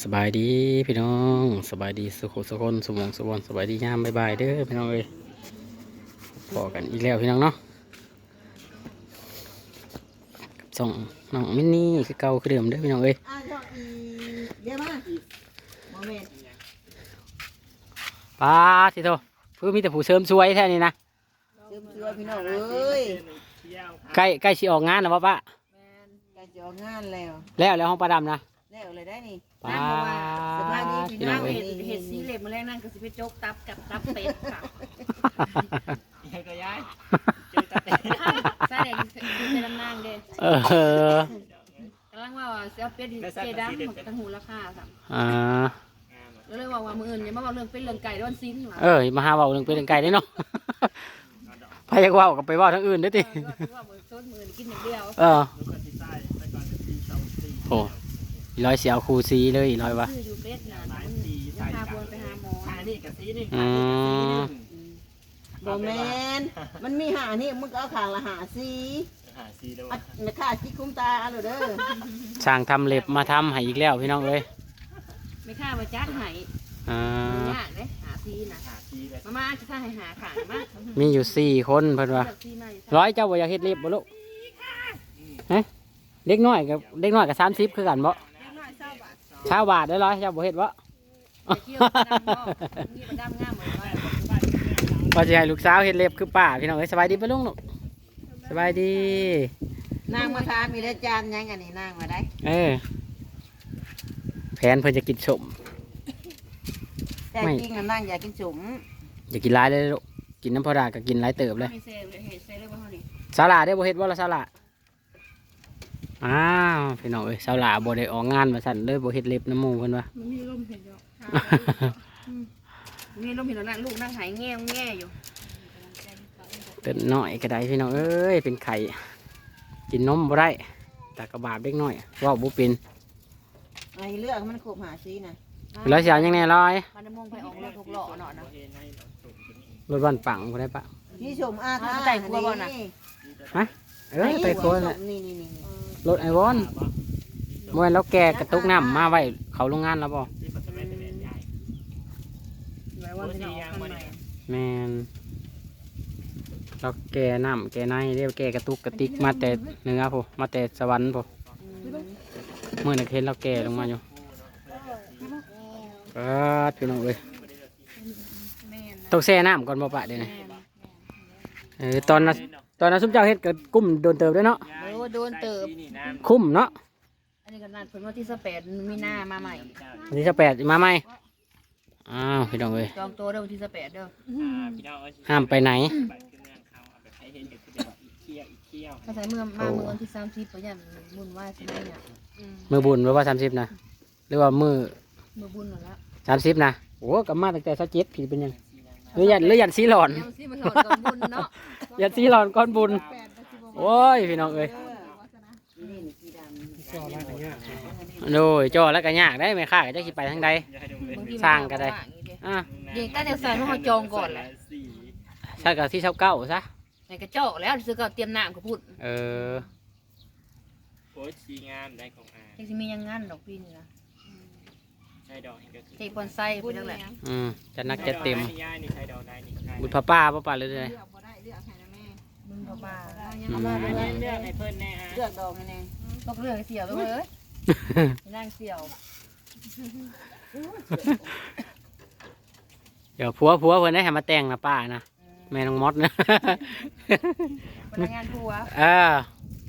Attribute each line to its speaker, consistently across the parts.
Speaker 1: สบายดีพี่น้องสบายดีสุขสุขคนสมองสมบันสบายดียามบายบายเด้อพี่น้องเอ้ยพอกันอีกแล้วพี่น้องเนาะกับส่องน้องมินนี่คือเก่าคือเดิมเด้อพี่น้องเอ้ย
Speaker 2: อะเดี๋ยวอีเดี๋ยวมาโมเมนต์
Speaker 1: ป้าสิโตเพื่อมีแต่ผู้เสริมสวยแท้นี่นะ
Speaker 2: เติมตัวพี่น้องเอ้ย
Speaker 1: ใกล้ใกล้สิออกงานแล้ววะป้า
Speaker 2: แมนใกล้จะออกงานแล้ว
Speaker 1: แล้วแล้วห้องประดำนะ
Speaker 2: แล้วเลยได้นี่
Speaker 1: ป้า
Speaker 2: สบายดีพี่
Speaker 1: พี่
Speaker 2: น้
Speaker 1: น้
Speaker 2: อ
Speaker 1: องงเอ้ย
Speaker 3: เห็ดเห็ดสีเหล็บมาแรกนั่นก็สิไปจกตับกับตับเป็ดค่ะ
Speaker 4: ก็ย้าย
Speaker 3: ใส่แดงคือเป็นน้ำนางเด้
Speaker 1: เออกำ
Speaker 3: ลังว่าเสียเป็ดเจดำตั้งหูราคาค่ะ
Speaker 1: อ่า
Speaker 3: แล้วเลยว่าว่ามืออื่นอย่ามาบอกเรื่องเป็นเรื่องไก่ด้วนซิ้นหรอ
Speaker 1: เออมาหาเบาเรื่องเป็นเรื่องไก่ได้เนาะพายักเว่ากับไปเว่าทั้งอื่นได้อติ
Speaker 3: ว่ามือต้นมือกินอย่างเดียว
Speaker 1: เออโอ้ ร้อยเสียวคูซีเลยร้อยวะ
Speaker 3: คืออยู่เป็ดน่ะยังพาพวนไปหาหมอ
Speaker 4: อันนี้กับสีนี่
Speaker 1: อืม
Speaker 2: โมเมนต์มันมีหานี่มึงก็เอาขางละหาสี
Speaker 4: หาสีแล้ว
Speaker 2: อัดนะค่าจิกคุ้มตาเอาเลยเด้อ
Speaker 1: ช่างทำเล็บมาทำให้อีกแล้วพี่น้องเอ้ย
Speaker 3: ไม่ค่ามาจัดให้
Speaker 1: อ่ายา
Speaker 3: กเลยหาซีน่ะ
Speaker 4: หาสีเลย
Speaker 3: มามาจะท่าให้หาขามา
Speaker 1: มีอยู่สี่คนเพิ่นว่า
Speaker 3: เลือกซีมาอยู่
Speaker 1: ร้อยเจ้าบ่อยากเฮ็ดเล็บบ่ลูกฮะเด็กน้อยกับเด็กน้อยกับสามสิบคือกันบ่ ชาวบาทได้ร้อยเจ้าบ่เฮ็ดบ่
Speaker 3: ไปเที่ยวประดำบ่มีประดำงามเหมือนว่า
Speaker 1: พอสิให้ลูกสาวเฮ็ดเล็บคือป้าพี่น้องเอ้ยสบายดีปะลุงลูกสบายดี
Speaker 2: นางมาทานมีได้จานยังอันนี้นางมาได้
Speaker 1: เออแผนเพิ่นจะกินสม
Speaker 2: แต่
Speaker 1: ไม่
Speaker 2: จริงน่ะนางอยากกินจุ๋ม
Speaker 1: อย่ากินหลายเลยลูกกินน้ำพอดาก็กินหลายเติบเลย
Speaker 3: มีเซลเลยเห็ดเซลเลยว่าเท่านี้
Speaker 1: สาลาได้บ่เฮ็ดบ่ละสาลา อ้าวพี่น้องเอ้ยสาลาบ่ได้ออกงานว่าซั่นเลยบ่เฮ็ดเล็บน้ำหมู่เพิ่นว่า
Speaker 3: มันมีลมเห็นอยู่มีลมเห็นแล้วนะลูกนั่งหายแง่แง่อยู่
Speaker 1: เต้นน้อยก็ได้พี่น้องเอ้ยเป็นไข่กินนมบ่ได้ตากระบาดเด็กน้อยเว้าบ่เป็น
Speaker 2: ไอ้เลือกมันขบหาสีน่ะ
Speaker 1: แล้วสิเอายังแน่ลอย
Speaker 3: มันมองไปออกรถหกล้อเนาะนะ
Speaker 1: รถบ้านปังบ่ได้ปะ
Speaker 2: นี่จุ๋มอาทา
Speaker 3: ใส่ครัวบ่น่ะ
Speaker 1: เออไปโคนน่ะ
Speaker 2: นี่นี่นี่นี่
Speaker 1: รถไอวอนเมื่อแล้วแกกระตุกน้ำมาไว้เขาโรงงานแล้วบ่
Speaker 3: ไว้วันที่เราคันใหม่
Speaker 1: แมนเราแกน้ำแกในเรียกแกกระตุกกระติกมาแต่เหนือพอมาแต่สวรรค์พอเมื่อนักเห็นเราแกลงมาอยู่เออพี่น้องเอ้ยต้องแช่น้ำก่อนบ่ปะเดี๋ยวนี้เออตอนนั้นตอนนั้นซุมเจ้าเฮ็ดก็กุ้มโดนเติบด้วยเนาะ
Speaker 3: โอ้โดนเติบ
Speaker 4: นี่น้
Speaker 1: คุ้มเนาะ
Speaker 3: อันนี้ก็นัดผลวันที่สแปดมีหน้ามาใหม่
Speaker 1: วันที่จะแปดมาไหมอ้าวพี่น้องเอ้ย
Speaker 3: จองตัวเด้อวันที่สแปดเด้อำ
Speaker 4: พี่น้องเอ้ย
Speaker 1: ห้ามไปไหน
Speaker 4: บัตรขึ้นเมืองเขาเอาไปให้เห็นกับคือแบบอีเคี้ยวอีเคี้ยว
Speaker 3: ถ้าใส่เมื่อมาเมื่อวันที่สามสิบก็ยังบุญไหว้ใช่ไหมเนี่ย
Speaker 1: มือบุญหรือว่าสามสิบนะหรือว่ามือ
Speaker 3: มือบุญหมดแล้ว
Speaker 1: สามสิบนะโอ้กลับมาตั้งแต่สักเจ็ดผีเป็นยังหรือยันหรือยันสีหลอน
Speaker 3: ยังสิมาถอดก่อนบุญเนาะ
Speaker 1: ยันสีหลอนก้อนบุญโอ้ยพี่น้องเอ้ย
Speaker 2: นี่นี่สีดำ
Speaker 1: โดยจ่อแล้วก็ยากได้ไหมค่าก็จะคิดไปทางใด
Speaker 4: อย่าให้ดมเลย
Speaker 3: บางที
Speaker 1: สร้างก็ได้ อะ
Speaker 3: เด็กตั้งแต่ใส่ให้เขาจองก่อนแหละ
Speaker 4: สี
Speaker 1: ถ้ากับที่เช่าเก้าซะ
Speaker 3: ในกระเจ้าแล้วซื้อก็เตรียมน้ำก็พูด
Speaker 1: เออ
Speaker 4: โอ้ยชีงามได้ของอา
Speaker 3: ยังสิมียังงั้นดอกปีนี่นะ
Speaker 4: ใช่ดอกเห็นก็คือ
Speaker 3: เทปอนไซไปจังแหละ
Speaker 1: อืมจะนักจะเต็ม
Speaker 4: ย่ายนี่ใช้ดอกได้นี่
Speaker 1: บุญพระป้าพระป่าเลยเลย
Speaker 3: มึงก็บ้า
Speaker 1: อื ม
Speaker 4: อันนี้เลือกให้เพิ่นแน่ฮะ
Speaker 2: เลือกดอกให้แน่
Speaker 3: ตกเรื่องเสียวไปเลยนั่งเสียว
Speaker 1: เดี๋ยวผัวผัวเพิ่นได้ให้มาแต่งนะป้านะแม่น้องมดนะ
Speaker 3: พนักงานผัว
Speaker 1: เออ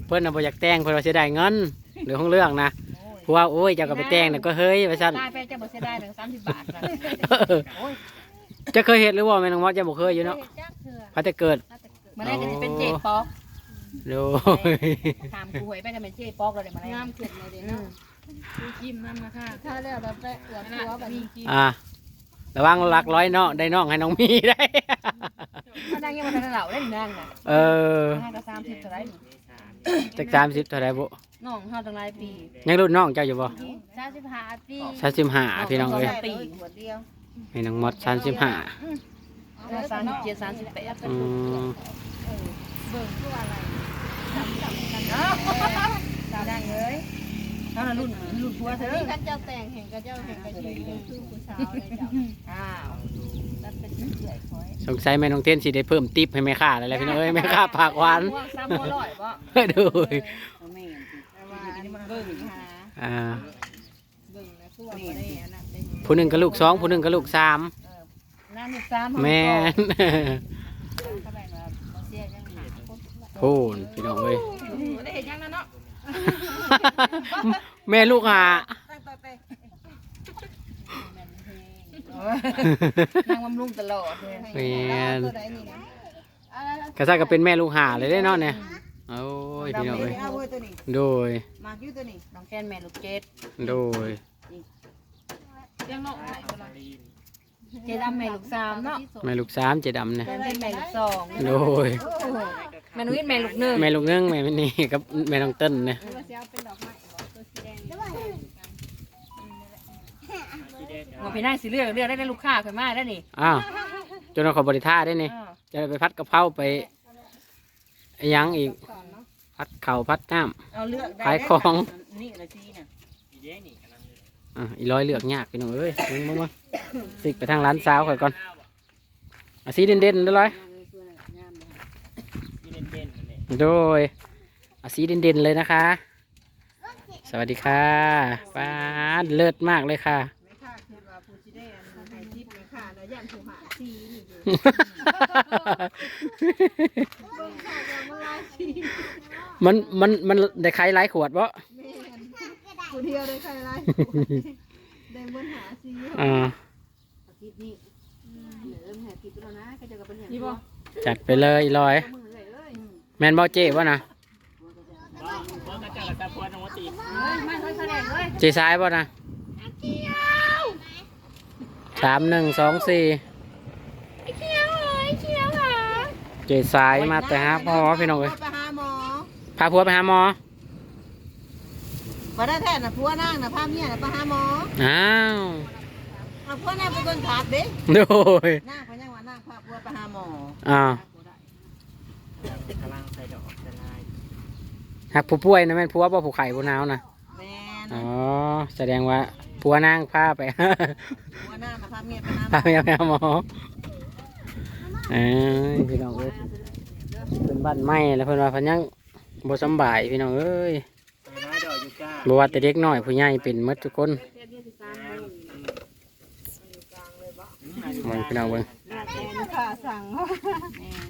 Speaker 1: เพิ่นน่ะบ่อยากแต่งเพิ่นว่าเสียดายเงินเรื่องของเรื่องนะผัวโอ้ยเจ้าก็ไปแต่งน่ะก็เฮ้ยไปซั่น
Speaker 3: ตายไปจะบ่เสียได้หนึ่งสามสิบบาทนะ
Speaker 1: เออจะเคยเห็นหรือว่าแม่น้องมดจะบ่เคยอยู่เนาะ
Speaker 3: จักเถื่อ
Speaker 1: พัดแต่เกิด
Speaker 3: มาแรกก็จะเป็นเจ๊ปอก
Speaker 1: โดย
Speaker 3: ถามกูหวยไปกันเป็นเจ๊ปอกเลยมาแรก
Speaker 5: งามเข็ดเลยเด้เนาะดูจิ้มน้ำมาค่ะถ้าแล้วเราไปอวดตัวแบบนี้
Speaker 1: อ่าระวังหลักร้อยเนาะได้น้องให้น้องมีได้
Speaker 3: ถ้านั่งยังมาทันเหล่าเล่นนั่งน่ะ
Speaker 1: เออ
Speaker 3: นั่งก็สามสิบเท่าไร
Speaker 1: จากสามสิบเท่าไหรบุ
Speaker 3: น้องห้าตั้งหลายปี
Speaker 1: ยังรุ่นน้องเจ้าอยู่บ่
Speaker 3: สามสิบห้าปี
Speaker 1: สามสิบห้าพี่น้องเอ้ย
Speaker 2: ปีหัวเดียว
Speaker 1: ให้น้องมดสามสิบห้า
Speaker 3: สามสิบเจ็ดสามสิบแปด
Speaker 1: อืม
Speaker 3: สามดังเลย
Speaker 2: เท่านั้นรุ่นรุ่นผัวเธอ
Speaker 5: นี่กันเจ้าแต่งแห่งกับเจ้าแห่งกับชีวิตคือผู้สาวเลยเจ้า
Speaker 2: อ้าวนั่นเป็นเสื่อยคอย
Speaker 1: สงสัยแม่น้องเต้นสิได้เพิ่มติปให้แม่ค้าแล้วแหละพี่น้องเอ้ยแม่ค้าปากหวาน
Speaker 3: ม่วงซ้ำบ่ร้อยบ่
Speaker 1: ดู
Speaker 2: เอาแม่
Speaker 5: แต่ว่าเบิ่งหา
Speaker 1: อ่า
Speaker 5: เบิ่งนะคือว่าบ่ได้อันนั้นได้
Speaker 1: ผู้หนึ่งกับลูกสองผู้หนึ่งกับลูกสาม
Speaker 2: นั่นลูกสาม
Speaker 1: แม่น
Speaker 5: ก็แบ่งว่าบ่เสียยังหาคน
Speaker 1: พูนพี่น้องเอ้ย
Speaker 3: บ่ได้เห็นหยังนั่นเนาะ
Speaker 1: แม่ลูกหา
Speaker 2: ตั้งต่อไป
Speaker 3: นางบำรุงตลอดเลย
Speaker 1: แม่น
Speaker 5: ตัวใดนี่นะอ่าก
Speaker 1: ระซ่าก็เป็นแม่ลูกหาเลยได้เนาะเนี่ยโอ้ยพี่น้องเอ้ย
Speaker 2: เอาเว้ยตัวนี้
Speaker 1: โดย
Speaker 2: มากอยู่ตัวนี้
Speaker 3: น้องแคนแม่ลูกเจ็ด
Speaker 1: โดย
Speaker 5: เลี้ยงนกให้ก็ได้
Speaker 3: เจ็ดดำแม่ลูกสามเนาะ
Speaker 1: แม่ลูกสามเจดำเนี่ย
Speaker 3: แคนเป็นแม่ลูกสอง
Speaker 1: โดย
Speaker 3: แม่นุ้ยแม่ลูกหนึ่ง
Speaker 1: แม่ลูกเงื้งแม่ไม่นี่กับแม่น้องเต้นเนี่ย
Speaker 5: หรือว่าสิเอาเป็นดอกไม้บ่ตัวสีแดงนี่
Speaker 4: ที่ได้
Speaker 3: หมอพี่นายสิเลือกเลือกได้ได้ลูกค้าขึ้นมาได้นี่
Speaker 1: อ้าวจนเราขอบริท่าได้นี่
Speaker 3: อ้าว
Speaker 1: จะได้ไปพัดกะเพราไปอิหยังอีก
Speaker 5: ก่อนเนาะ
Speaker 1: พัดเข่าวพัดน้
Speaker 2: เอาเลือกได้
Speaker 1: ขายของ
Speaker 2: นี่อะไรทีน่ะ
Speaker 4: ที่ได้นี่กำลังเลยำ
Speaker 1: อะอีร้อยเลือกยากพี่น้องเอ้ยมึงมึง มึงสิกไปทางร้านสาวก่อนก่อนอะสีเด่นเด่นๆเด้อร้อย
Speaker 4: ที่เล่นเล่นนั่นเอง
Speaker 1: โดยอะสีเด่นเด่นๆเลยนะคะ สวัสดีค่ะป้าดเลิศมากเลยค่ะ
Speaker 5: ไม่ค่าคือว่าผู้สิได้อันให้ทิปไม่ค่าแล้วย่านผู้หาซีนี่อยู่เบิ่งค่าก็มาลายซี
Speaker 1: มันมันมันได้ใครไล่ขวดบ่
Speaker 5: แม่นผู้เดียวได้ใครหลายได้เบิ่นหาซี
Speaker 1: อ่า
Speaker 3: นี่บ่
Speaker 1: จัดไปเลยอีร้อย แมนบ่เจ๊วะนะ
Speaker 4: บ้าเมื่อกระเจ้ากระตาพวนน้องวตี
Speaker 3: เฮ้ยมาเฮ้ยแสดงเลย
Speaker 1: เจ๊ซ้ายบ่นะสามหนึ่งสองสี่เจ๊ซ้ายมาแต่ฮะพ่อพี่น้องเอ้ย
Speaker 2: ไปหาหมอ
Speaker 1: พาผัวไปหาหมอ
Speaker 2: บ่ได้แท้น่ะผัวนั่งน่ะพาเมียน่ะไปหาหมอ
Speaker 1: อ้าว
Speaker 2: เอาผัวนั่งไปเบิ่งขาดเด้
Speaker 1: โดย
Speaker 2: นั่งเข ไปหาหมอ
Speaker 1: อ้าว
Speaker 4: กำลังใส่ดอกใส่ลาย
Speaker 1: หักผู้ป่วยนะแม่นผัวบ่ผู้ไข่ผู้หนาวนะ
Speaker 2: แม่น
Speaker 1: อ๋อแสดงว่าผัวนางพาไป
Speaker 2: ผัวนั่งน่ะพาเมียไปหาหม
Speaker 1: พา
Speaker 2: อ
Speaker 1: ไปหาหมอเอ้ยพี่น้องเอ้ยเป็นบ้านไม้แล้วเพิ่นว่าเพิ่นยังบ่สำบายพี่น้องเอ้ย
Speaker 4: ใส่ร้ายดอกยูก้า
Speaker 1: บ่ว่าแต่เด็กน้อยผู้ใหญ่เป็นหมดทุกคนมันพี่น้องเบิ่ง
Speaker 5: ลูกค้าสั่ง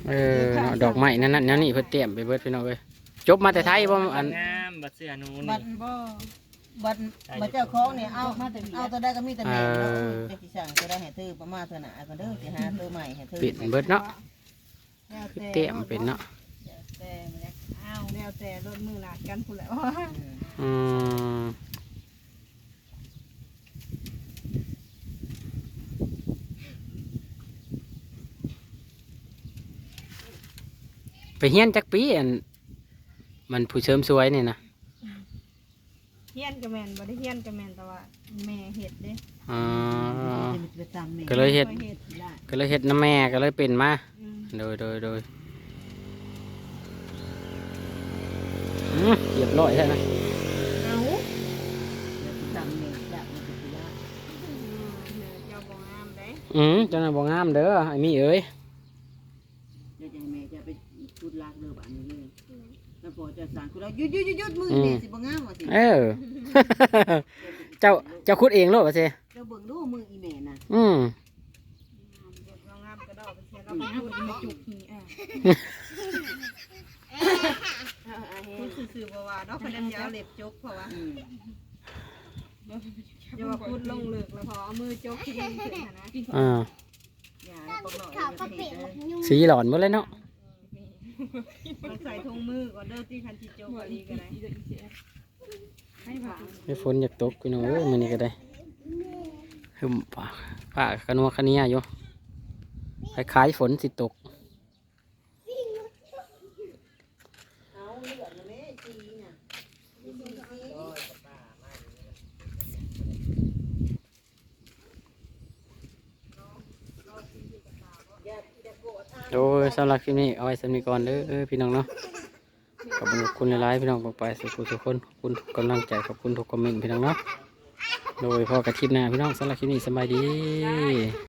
Speaker 1: เออเนาะดอกไม้นั่นนั่นนั่นนี่เพิ่นเตรียมไปเบิดพี่น้องเอ้ยจบมาแต่ไทยบ่อัน
Speaker 4: งามบัดเสื้อนูน
Speaker 2: บัดบ่บัดบัดเจ้าของนี่เอาเอาตัวได้ก็มีแต่แม่เนาะจะสิสั่งตัวได้ให้ซื้อประมาณเท่าหน้าก็เด้อสิหาตัวใหม่ให้ซื้อ
Speaker 1: ปิดเบิดเนาะ
Speaker 5: แล้ว
Speaker 1: คือ
Speaker 5: แต่
Speaker 1: เตรียมเป็นเนาะ
Speaker 5: แต่เนี่ยอ้าวแล้วแต่รถมือหนักกันพุ่นแหล้ว
Speaker 1: อืม ไปเฮียนจักปีอันมันผู้เสริมสวยนี่นะ
Speaker 5: เฮียนก็แม่นบ่ได้เฮียนก็แม่นแต่ว่าแม่เฮ็ดเด้
Speaker 1: อ๋อ
Speaker 2: ไปตามแม่
Speaker 1: ก็เลยเฮ็ด
Speaker 5: บ่เฮ็ด
Speaker 1: ก็เลยเฮ็ดน้ำแม่ก็เลยเป็นมา
Speaker 5: อืม
Speaker 1: โดยโดยโดยอืมเรียบร้อยแล้วนะ
Speaker 5: เอา
Speaker 2: ตามแม่จ้ะมันก็สิได้
Speaker 5: เจ้าบ่งามเด้
Speaker 1: อืมเจ้าน่ะบ่งามเด้อไอ้มี่เอ้ย
Speaker 2: เดี๋ยวจะให้แม่จะ ไปพูดลากเด้อบ้านนี้เลยแล้วพอจะสั่งกูแล้วหยุดหยุดหยุดหยุดมือแม่สิบ่งามว่าสิ
Speaker 1: เออ เจ้าเจ้าคุดเองโลดว่าซิ
Speaker 2: เจ้าเบิ่งดูมืออีแม่น่ะ
Speaker 1: อืม
Speaker 5: บ่งามก็ดอกไปเสียเราไปพูดมาจุกนี่อะพูดซื่อๆบ่ว่าดอกพนันยาวเล็บจกเพราะว่า
Speaker 2: อืม
Speaker 5: อย่าว่าพูดลงเลิกแล้วพอเอามือจกที่ดินขึ้นหั่นนะ
Speaker 1: อ่า
Speaker 2: อย่าปกหน่อยอย่าไปเฮ็ดเด้อ
Speaker 1: สีหลอนหมดเลยเนาะ
Speaker 5: ต้อง ใส่ถุงมือก่อนเด้อที่คันจิโจกอีก็ได้ให้ผ่า
Speaker 1: ไอ้ฝนอยากตกพี่น้องเอ้ยมื้อนี้ก็ได้หึมป่าป่าขนัวขะเนียอยู่คล้ายๆฝนสิตก
Speaker 2: เอาเลือดนะแม่จีน่ะจีจี
Speaker 1: โดยสำหรับคลิปนี้เอาไว้สำนีก่อนเด้อพี่น้องเนาะขอบคุณหลายๆพี่น้องบอกไปสุขุทุกคนขอบคุณทุกกำลังใจขอบคุณทุกคอมเมนต์พี่น้องเนาะโดยพอกระคลิปหน้าพี่น้องสำหรับคลิปนี้สบายดี